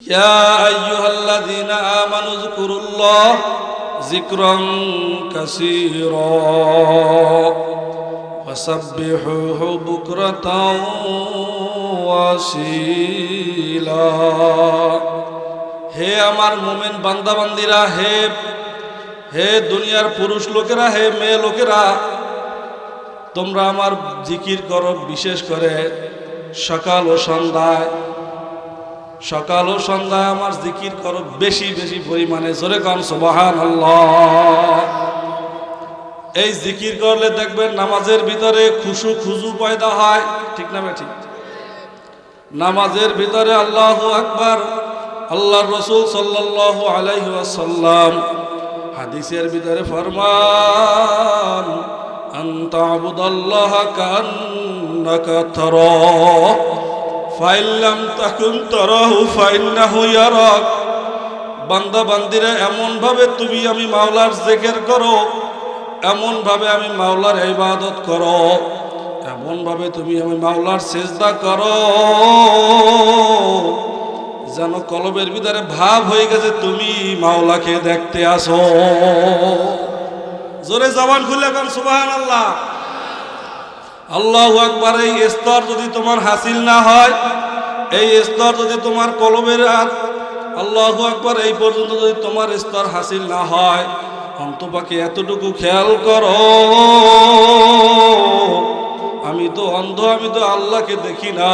يا أيها الذين آمنوا اذكروا الله ذكرا كثيرا وسبحوه بكرة واسيلا হে আমার মোমেন বান্দাবান্দিরা হে হে দুনিয়ার পুরুষ লোকেরা হে মেয়ে লোকেরা তোমরা আমার জিকির করো বিশেষ করে সকাল ও সন্ধ্যায় সকাল ও সন্ধ্যা আমার জিকির করো বেশি বেশি পরিমাণে। জোরে কম সোবাহান এই জিকির করলে দেখবেন নামাজের ভিতরে খুশু খুজু পয়দা হয়। ঠিক না ঠিক নামাজের ভিতরে আল্লাহ আকবার আল্লাহ রসুল সাল্লাহ আলাইসাল্লাম হাদিসের ভিতরে ফরমান আন্তাবুদাল্লাহ কান্নাকা থর ফাইল ফাইল্লাম তাকুন তরহু, ফাইন্নাহু ইয়ারাক। বান্দা বান্দিরা, এমনভাবে তুমি আমি মাওলার জেকের করো, এমনভাবে আমি মাওলার ইবাদত করো, এমনভাবে তুমি আমি মাওলার সেজদা করো। যেন কলবের ভিতরে ভাব হয়ে গেছে, তুমি মাওলাকে দেখতে আসো। জোরে জবান খুলে এখন সুবাহ আল্লাহ আল্লাহ আকবার, এই স্তর যদি তোমার হাসিল না হয়, এই স্তর যদি তোমার কলমের আল্লাহ আকবার, এই পর্যন্ত যদি তোমার স্তর হাসিল না হয়, অন্তপাকে এতটুকু খেয়াল করো। আমি তো অন্ধ, আমি তো আল্লাহকে দেখি না,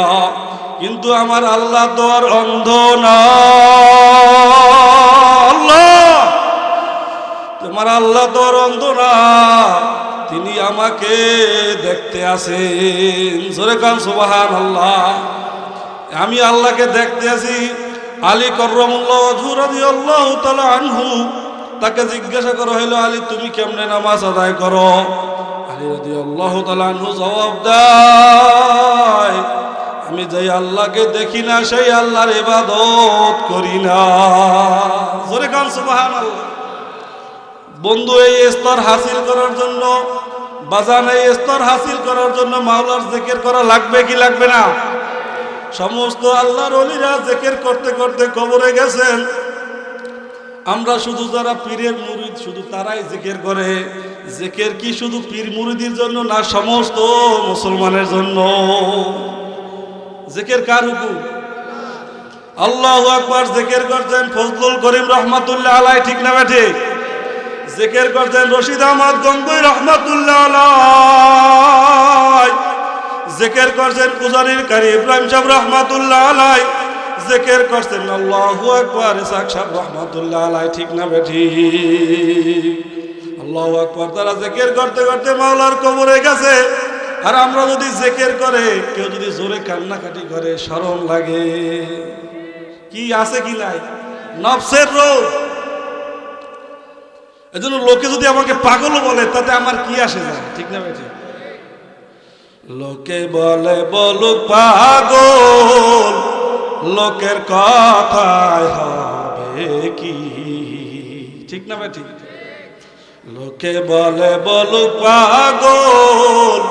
কিন্তু আমার আল্লাহ তো আর অন্ধ না। আল্লাহ! তোমার আল্লাহ তো আর অন্ধ না। তিনি আমাকে দেখতে আসেন। জোরে কান সুবাহান আল্লাহ আমি আল্লাহকে দেখতে আসি। আলী করমুল্লাহ আনহু তাকে জিজ্ঞাসা করা হইল, আলী, তুমি কেমনে নামাজ আদায় করো? আলী রদি আল্লাহ আনহু জবাব দেয়, আমি যাই আল্লাহকে দেখি না, সেই আল্লাহর ইবাদত করি না। জোরে সুবাহান আল্লাহ বন্ধু এই স্তর হাসিল করার জন্য, বাজান এই স্তর হাসিল করার জন্য মাওলার জেকের করা লাগবে কি লাগবে না? সমস্ত আল্লাহর অলিরা জেকের করতে করতে কবরে গেছেন। আমরা শুধু যারা পীরের মুরিদ, শুধু তারাই জেকের করে। জেকের কি শুধু পীর মুরিদির জন্য না, সমস্ত মুসলমানের জন্য? জেকের কার হুকুম? আল্লাহ আকবার জেকের করছেন ফজলুল করিম রহমাতুল্লাহ আলাই ঠিক না ঠিক? জেকের করছেন রশিদ আহমদ গঙ্গুই রহমতুল্লাহ জেকের করছেন পূজারির কারি ইব্রাহিম সাহেব রহমতুল্লাহ আলাই জেকের করছেন আল্লাহু আকবার, ইসাক সাহেব রহমতুল্লাহ ঠিক না বেঠি আল্লাহু আকবার। তারা জেকের করতে করতে মাওলার কবরে গেছে। আর আমরা যদি জেকের করে, কেউ যদি জোরে কান্নাকাটি করে শরম লাগে। কি আছে কি নাই? নফসের রোগ। এজন্য লোকে যদি আমাকে পাগলও বলে, তাতে আমার কি আসে যায়? ঠিক না বেঠিক লোকে বলে, বলুক পাগল, লোকের কথায় হবে কি? ঠিক না বেঠিক লোকে বলে, বলুক পাগল,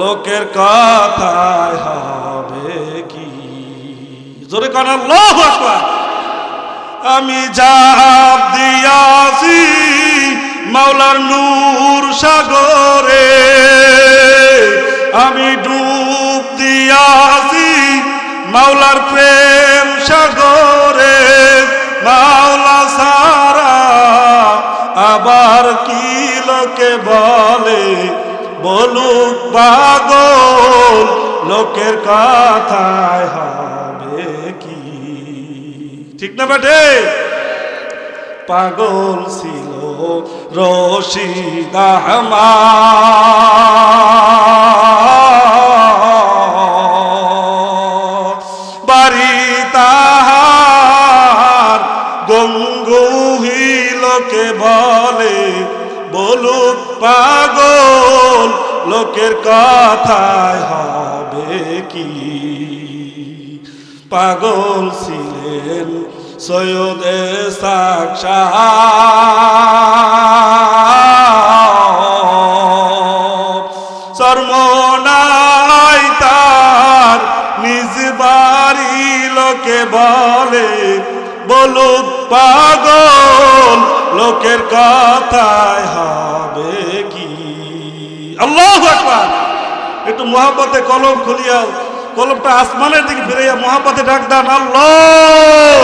লোকের কথায় হবে কি? জোরে কানা আকবার। আমি জাপ দিয়াছি মাওলার নূর সাগরে আমি ডুব দিয়াছি মাওলার প্রেম সাগরে, মাওলা সারা আবার কি লোকে বলে? বলুক পাগল, লোকের কথায় হবে কি? ঠিক না বেটে পাগল ছিল রশিদ বাড়ি তাহার গঙ্গুহি লোকে বলে, বলুক পাগল, লোকের কথায় হবে কি? পাগল ছিলেন সৈয়দে সাক্ষা বলুক পাগল, লোকের কথায় হবে কি? আল্লাহ একটু মহাপথে কলম খুলিয়া কলমটা আসমানের দিকে ফিরাইয়া মহাপথে ডাক দেন, আল্লাহ!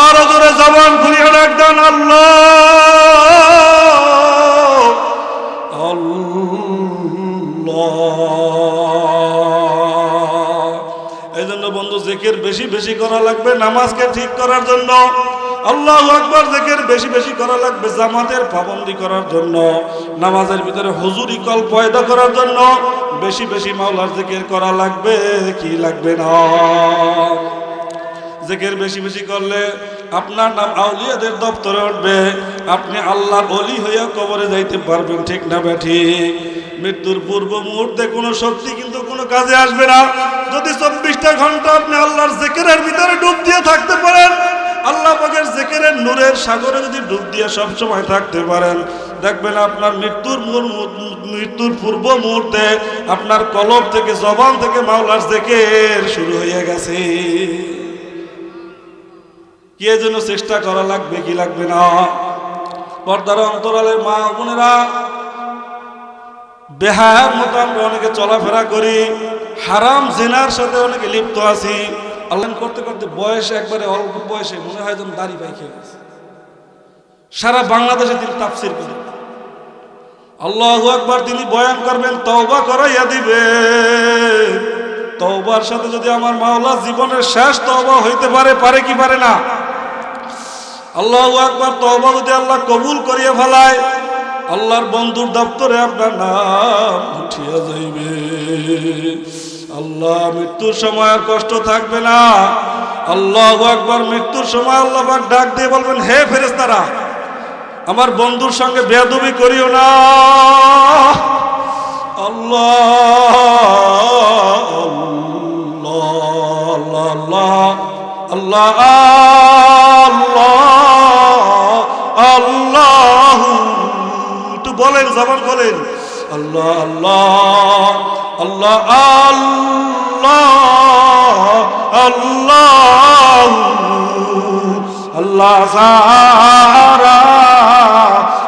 আর জোরে জবান খুলিয়া ডাক দেন, আল্লাহ! বন্ধু, জেকের বেশি বেশি করা লাগবে নামাজকে ঠিক করার জন্য। আল্লাহ আকবর, জেকের বেশি বেশি করা লাগবে জামাতের পাবন্দি করার জন্য। নামাজের ভিতরে হুজুরি কল পয়দা করার জন্য বেশি বেশি মাওলার জেকের করা লাগবে, কি লাগবে না? জেকের বেশি বেশি করলে আপনার নাম আউলিয়াদের দপ্তরে উঠবে। আপনি আল্লাহর অলি হইয়া কবরে যাইতে পারবেন, ঠিক না ব্যাঠি মৃত্যুর পূর্ব মুহূর্তে কোনো শক্তি কিন্তু কোনো কাজে আসবে না। যদি চব্বিশটা ঘণ্টা আপনি আল্লাহর জেকেরের ভিতরে ডুব দিয়ে থাকতে পারেন, আল্লাহ পাকের জেকেরের নূরের সাগরে যদি ডুব দিয়ে সবসময় থাকতে পারেন, দেখবেন আপনার মৃত্যুর মৃত্যুর পূর্ব মুহূর্তে আপনার কলব থেকে জবান থেকে মাওলার জেকের শুরু হয়ে গেছে। কি যেন চেষ্টা করা লাগবে, কি লাগবে না? পর্দার অন্তরালের মা বোনেরা, বেহায়ার মতো আমরা অনেকে চলাফেরা করি, হারাম জেনার সাথে অনেকে লিপ্ত আছি। আল্লাহ করতে করতে বয়স একবারে অল্প বয়সে মনে হয় যেন দাড়ি পাই খেয়ে গেছে। সারা বাংলাদেশে তিনি তাফসির করেন। আল্লাহ একবার তিনি বয়ান করবেন, তওবা করাইয়া দিবে তওবার সাথে যদি আমার মাওলা জীবনের শেষ তওবা হইতে পারে পারে কি পারে না? আল্লাহ একবার তওবা যদি আল্লাহ কবুল করিয়া ফেলায় আল্লাহর বন্ধুর দপ্তরে আপনার নাম উঠিয়া যাইবে আল্লাহ মৃত্যুর সময় আর কষ্ট থাকবে না আল্লাহ একবার মৃত্যুর সময় আল্লাহ ডাক দিয়ে বলবেন হে ফেরেস্তারা আমার বন্ধুর সঙ্গে বেয়াদবি করিও না আল্লাহ আল্লাহ আল্লাহ আল্লাহ আল্লাহ একটু বলেন, জবান বলেন আল্লাহ আল্লাহ আল্লাহ আল্লাহ আল্লাহ আল্লাহ সারা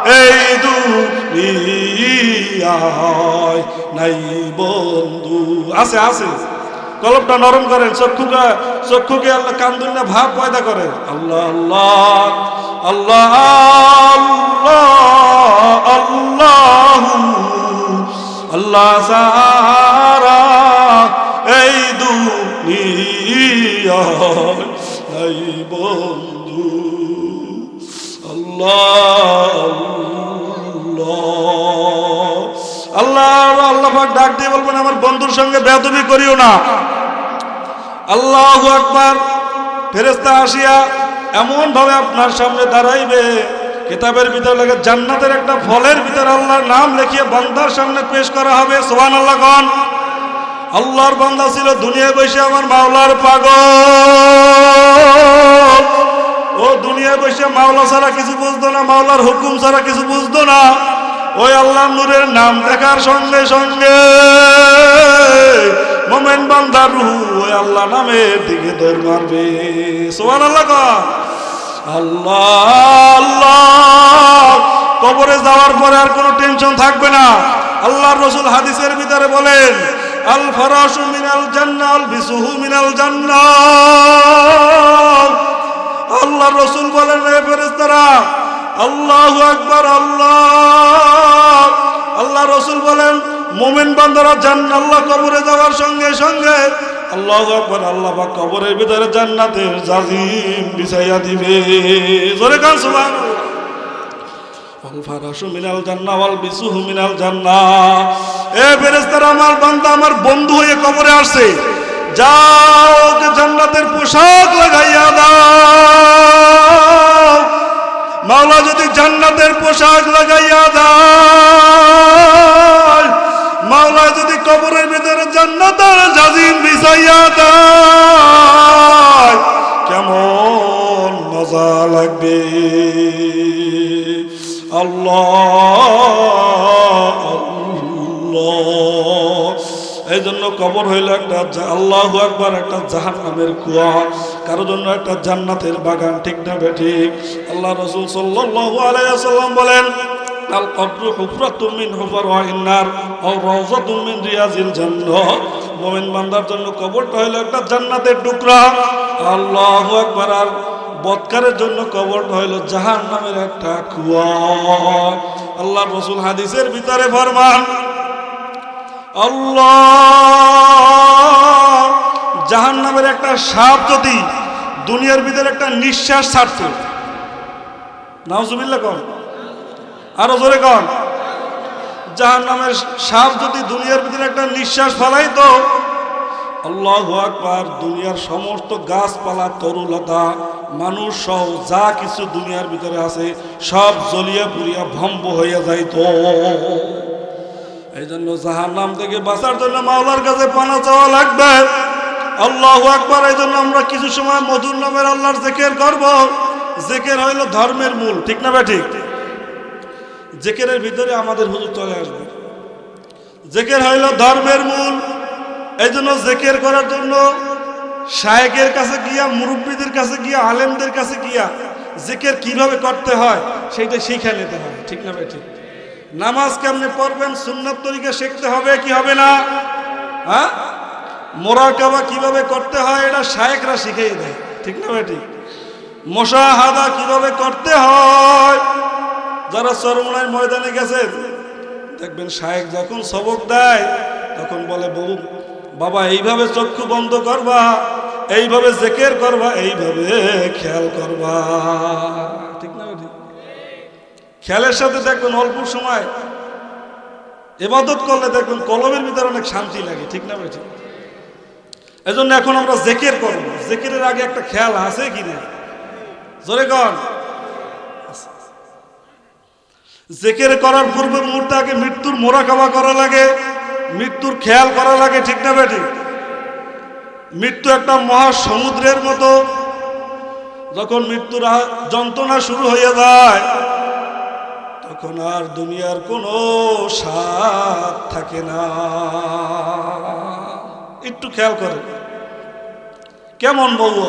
এই দুনিয়ায় নাই বন্ধু। আছে আছে। কলমটা নরম করেন চক্ষুকে চক্ষুকে আল্লাহ কান্দুল্লা ভাব পয়দা করে আল্লাহ আল্লাহ আল্লাহ আল্লাহ আল্লাহ এই নাই বন্ধু আল্লাহ আল্লাহ আল্লাহ ডাক দিয়ে বলবেন আমার বন্ধুর সঙ্গে বেদবি করিও না আল্লাহ আকবার। ফেরেস্তা আসিয়া এমন ভাবে আপনার সামনে দাঁড়াইবে, কিতাবের ভিতরে লাগে জান্নাতের একটা ফলের ভিতরে আল্লাহর নাম লিখিয়ে বান্দার সামনে পেশ করা হবে সোহান আল্লাহ গন আল্লাহর বান্দা ছিল দুনিয়ায় বসে আমার মাওলার পাগল। ও দুনিয়ায় বসে মাওলা ছাড়া কিছু বুঝতো না, মাওলার হুকুম ছাড়া কিছু বুঝতো না। ওই আল্লাহ নূরের নাম দেখার সঙ্গে সঙ্গে মোমেন বান্দার রুহু ওই আল্লাহ নামের দিকে দৌড় মারবে। সোহান আল্লাহ আল্লাহ আল্লাহ। কবরে যাওয়ার পরে আর কোনো টেনশন থাকবে না। আল্লাহর রসুল হাদিসের ভিতরে বলেন আল ফরাসু মিনাল জান্নাল বিসুহু মিনাল জান্নাল আল্লাহ রসুল বলেন রে ফেরেস্তারা আল্লাহু আকবার, আল্লাহ। আল্লাহ রসুল বলেন মোমেন বান্দারা জান আল্লাহ কবরে যাওয়ার সঙ্গে সঙ্গে আল্লাহ আকবার, আল্লাহ পাক কবরের ভিতরে জান্নাতের জাজিম বিছাইয়া দিবে। জোরে কান ওয়াল ফারাশু মিনাল জান্নাহ ওয়াল বিসুহু মিনাল জান্নাহ এ ফেরেশতারা, আমার বান্দা, আমার বন্ধু হয়ে কবরে আসছে। যাও ওকে জান্নাতের পোশাক লাগাইয়া দাও। মাওলা যদি জান্নাতের পোশাক লাগাইয়া দাও। মাওলা যদি কবরের ভিতরে জান্নাতের জাজিম বিছাইয়া দেয়, কেমন মজা লাগবে? আল্লাহ এই জন্য কবর হইল একটা আল্লাহ একবার একটা জাহান নামের কুয়া। কারও জন্য একটা জান্নাতের বাগান ঠিক না বেঠিক আল্লাহ রসুল সাল্লাল্লাহু আলাইহি সাল্লাম বলেন আল কবরু হুফরাতুম মিন হুফারাইন নার আও রাওজাতুম মিন রিয়াজিল জান্নাহ। মুমিন বান্দার জন্য কবরটা হলো একটা জান্নাতের টুকরা। আল্লাহু আকবার। আর বৎকারের জন্য কবরটা হইল জাহান নামের একটা কুয়া। আল্লাহ রসুল হাদিসের ভিতরে ফরমান, আল্লাহ জাহান নামের একটা সাপ যদি দুনিয়ার ভিতরে একটা নিঃশ্বাস ছাড়ত। নাউজুবিল্লা কন আরও জোরে কন। জাহান নামের সাপ যদি দুনিয়ার ভিতরে একটা নিঃশ্বাস ফেলাইতো, আল্লাহ আকবার, দুনিয়ার সমস্ত গাছপালা, তরুলতা, মানুষ সহ যা কিছু দুনিয়ার ভিতরে আছে, সব জ্বলিয়া পুড়িয়া ভম্ব হইয়া যাইত। এই জন্য জাহার নাম থেকে বাঁচার জন্য মাওলার কাছে পানা চাওয়া লাগবে। আল্লাহ আকবার এই জন্য আমরা কিছু সময় মধুর নামের আল্লাহর জেকের করব। জেকের হইল ধর্মের মূল, ঠিক না বে ঠিক? জেকেরের ভিতরে আমাদের হুজুর চলে আসবে। জেকের হইল ধর্মের মূল। এই জন্য জেকের করার জন্য শায়েকের কাছে গিয়া, মুরব্বীদের কাছে গিয়া, আলেমদের কাছে গিয়া জেকের কীভাবে করতে হয় সেইটা শিখে নিতে হবে, ঠিক না ভাই ঠিক? নামাজ কেমনে পড়বেন, সুন্নত তরিকা শিখতে হবে কি হবে না? হ্যাঁ? মোরাকাবা কীভাবে করতে হয় এটা শায়েকরা শিখিয়ে দেয়, ঠিক না ভাই ঠিক? মশাহাদা কীভাবে করতে হয় যারা চরমনায় ময়দানে গেছেন দেখবেন শায়েক যখন সবক দেয়, তখন বলে, বউ, বাবা, এইভাবে চক্ষু বন্ধ করবা, এইভাবে জেকের করবা, এইভাবে খেয়াল করবা। ঠিক না খেয়ালের সাথে দেখবেন অল্প সময় এবাদত করলে দেখবেন কলমের ভিতরে অনেক শান্তি লাগে, ঠিক না ঠিক? এই জন্য এখন আমরা জেকের করব। জেকেরের আগে একটা খেয়াল আছে কি না জোরে কন। জেকের করার পূর্বে মুহূর্তে আগে মৃত্যুর মোরাকাবা করা লাগে, মৃত্যুর খেয়াল করা লাগে, ঠিক না বেটি? মৃত্যু একটা মহা সমুদ্রের মতো। যখন মৃত্যুর যন্ত্রণা শুরু হয়ে যায়, তখন আর দুনিয়ার কোনো স্বাদ থাকে না। একটু খেয়াল করে। কেমন বলব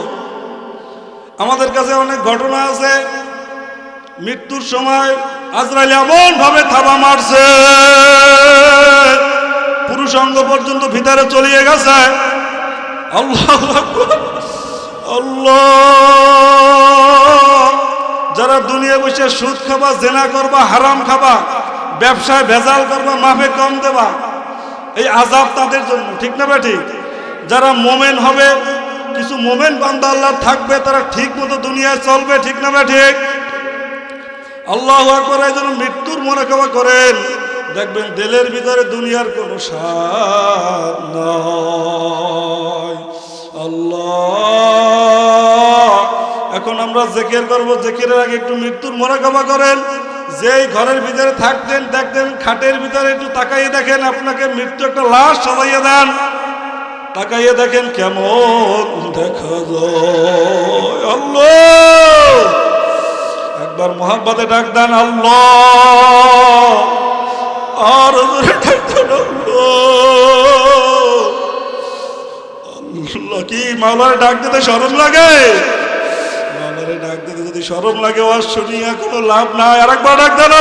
আমাদের কাছে অনেক ঘটনা আছে। মৃত্যুর সময় আজরাইল এমন ভাবে থাবা মারছে পুরুষাঙ্গ পর্যন্ত ভিতরে চলিয়ে গেছে। আল্লাহ আল্লাহ। যারা দুনিয়া বসে সুদ খাবা, জেনা করবা, হারাম খাবা, ব্যবসায় ভেজাল করবা, মাফে কম দেবা, এই আজাব তাদের জন্য, ঠিক না ঠিক যারা মোমেন হবে, কিছু মোমেন বান্দা আল্লাহ থাকবে, তারা ঠিক মতো দুনিয়ায় চলবে, ঠিক না ঠিক আল্লাহ আকবর এই জন্য মৃত্যুর মোনাকাবা করেন। দেখবেন দিলের ভিতরে দুনিয়ার কোনো নয় আল্লাহ। এখন আমরা জেকের করব, জেকেরের আগে একটু মৃত্যুর মোনাকাবা করেন। যেই ঘরের ভিতরে থাকতেন, দেখতেন, খাটের ভিতরে একটু তাকাইয়ে দেখেন, আপনাকে মৃত্যু একটা লাশ সবাইয়ে দেন। তাকাইয়ে দেখেন কেমন দেখা যায়। আল্লাহ। একবার মোহাম্মতে ডাক দেন, আল্লাহ। আর ডাক কি মাওলারে ডাক দিতে শরম লাগে? মাওলারে ডাক দিতে যদি শরম লাগে, ও শুনিয়া কোনো লাভ নাই। আর একবার ডাক দেন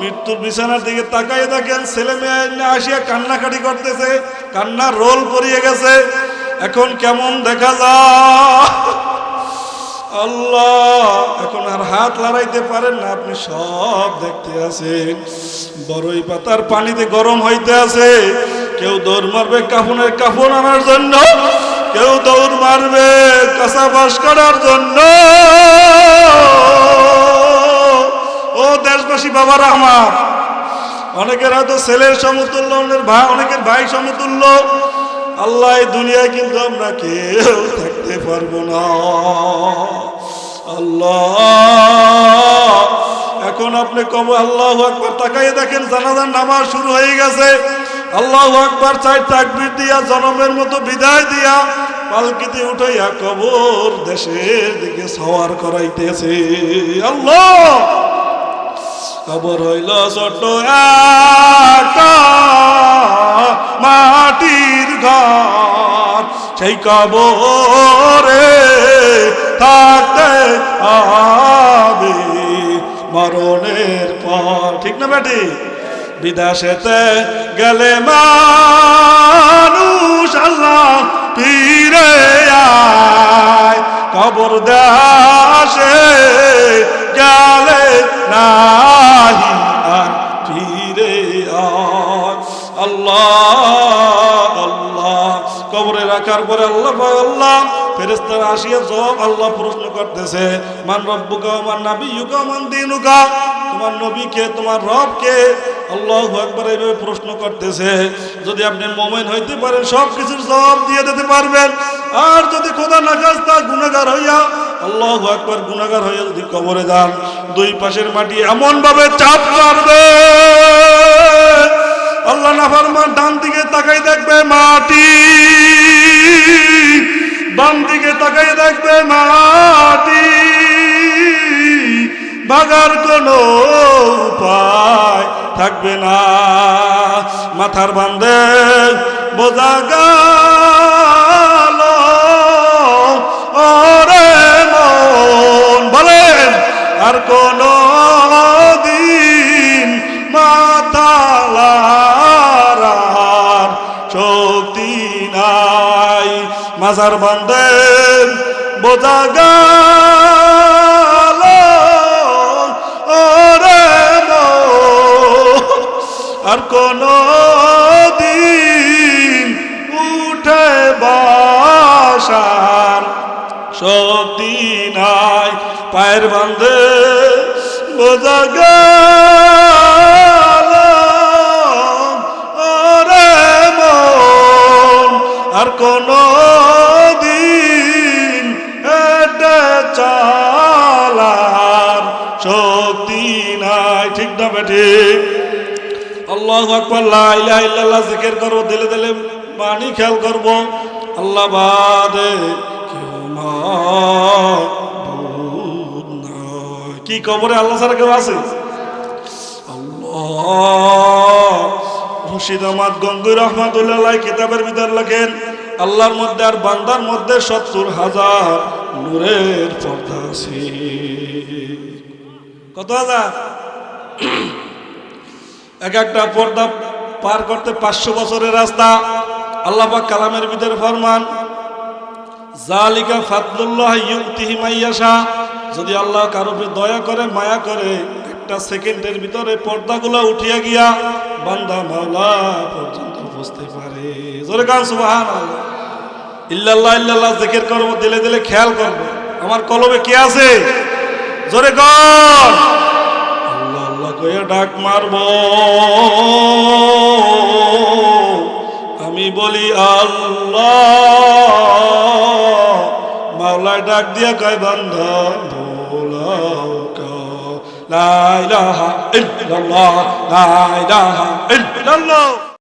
মৃত্যুর বিছানার দিকে তাকাই দেখেন ছেলে মেয়ে আসিয়া কান্নাকাটি করতেছে, কান্নার রোল পরিয়ে গেছে। এখন কেমন দেখা আল্লাহ, এখন আর হাত লড়াইতে পারেন না, আপনি সব দেখতে আছেন বড়ই পাতার পানিতে গরম হইতে আছে। কেউ দৌড় মারবে কাফনের কাফন আনার জন্য, কেউ দৌড় মারবে কাঁচা বাস করার জন্য। ও দেশবাসী বাবারা আমার, অনেকের হয়তো ছেলের সমতুল্য অনেকের ভাই অনেকের ভাই সমতুল্য। আল্লাহ দুনিয়ায় কিন্তু আমরা কেউ থাকতে পারব না। আল্লাহ, এখন আপনি কব আল্লাহ আকবার, তাকাইয়ে দেখেন জানাজার নামাজ শুরু হয়ে গেছে। আল্লাহ আকবার, চাই তাকবির দিয়া, জনমের মতো বিদায় দিয়া, পালকিতে উঠাইয়া কবর দেশের দিকে সওয়ার করাইতেছে। আল্লাহ, কবর হইল ছোট মাটির সেই কবরে থাকতে হবে মরণের পর ঠিক না বেটি বিদেশেতে গেলে মানুষ আল্লাহ ফিরে আয়। কবর দাসে গেলে নাহি আর ফিরে আয়। আল্লাহ কবরে রাখার পরে আল্লাহ আল্লাহ ফেরেস্তারা আসিয়া সব আল্লাহ প্রশ্ন করতেছে, মান রব্বুকা মান নাবিয়ুকা মান দিনুকা? তোমার নবীকে তোমার রবকে আল্লাহ একবার এইভাবে প্রশ্ন করতেছে। যদি আপনি মোমেন হইতে পারেন সব কিছুর জবাব দিয়ে দিতে পারবেন। আর যদি খোদা না খাস্তা গুণাগার হইয়া, আল্লাহ একবার গুণাগার হইয়া যদি কবরে যান, দুই পাশের মাটি এমন ভাবে চাপ মারবে। আল্লাহ নাফারমান ডান দিকে তাকাই দেখবে মাটি। বাম দিকে তাকাই দেখবে মাটি। বাগার কোনো উপায় থাকবে না। মাথার বান্ধে বোঝা গেল। ওরে মন বলেন, আর কোন মাজার বান্ধে বোঝা গেল, ওরে আর কোন দিন উঠে বাসার শক্তি নাই। পায়ের বান্ধে বোঝা গেল ঠিক আল্লাহ আকবর, লা ইলাহা ইল্লাল্লাহ, জিকির করব, দিলে দিলে বাণী খেয়াল করব। আল্লাহ বাদে। কি কবরে আল্লাহ ছাড়া কেউ আছে? আল্লাহ। রশিদ আহমদ গঙ্গুই রহমাতুল্লাহ কিতাবের ভিতর লেখেন, আল্লাহর মধ্যে আর বান্দার মধ্যে সত্তর হাজার নূরের পর্দা আছে। কত হাজার? এক একটা পর্দা পার করতে পাঁচশো বছরের রাস্তা, আল্লাহ কালামের ভিতরে ফরমান জালিকা মাইয়াশা, যদি আল্লাহ কারও দয়া করে, মায়া করে, একটা সেকেন্ডের ভিতরে পর্দাগুলো উঠিয়া গিয়া বান্দা মাওলা পর্যন্ত বুঝতে পারে। জোরে গান সুবহান ইল্লাল্লাহ ইল্লাল্লাহ, জিকির করব, দিলে দিলে খেয়াল করব। আমার কলবে কে আছে? জোরে কর আল্লাহ কইয়া ডাক মারব। আমি বলি, আল্লাহ। মাওলায় ডাক দিয়া কয় বান্ধা ভোলাও ইলাহা ইল্লাল্লাহ, লা ইলাহা ইল্লাল্লাহ।